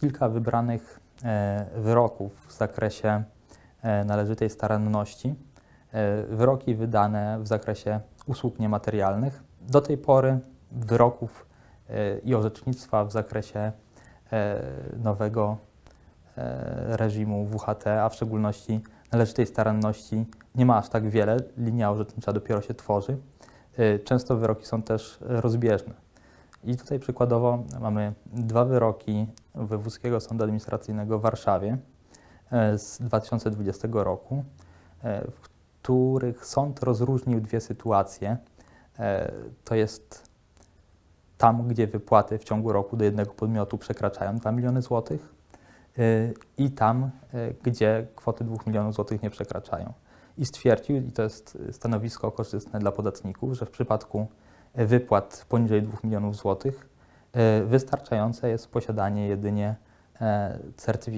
kilka wybranych e, wyroków w zakresie e, należytej staranności. E, Wyroki wydane w zakresie usług niematerialnych. Do tej pory wyroków i orzecznictwa w zakresie nowego reżimu WHT, a w szczególności należytej staranności nie ma aż tak wiele. Linia orzecznicza dopiero się tworzy. Często wyroki są też rozbieżne. I tutaj przykładowo mamy dwa wyroki Wojewódzkiego Sądu Administracyjnego w Warszawie e, z 2020 roku, e, w których sąd rozróżnił dwie sytuacje. E, To jest tam, gdzie wypłaty w ciągu roku do jednego podmiotu przekraczają 2 miliony złotych i tam, gdzie kwoty 2 milionów złotych nie przekraczają. I stwierdził, i to jest stanowisko korzystne dla podatników, że w przypadku wypłat poniżej 2 milionów złotych. E, wystarczające jest posiadanie jedynie e, certyfikatu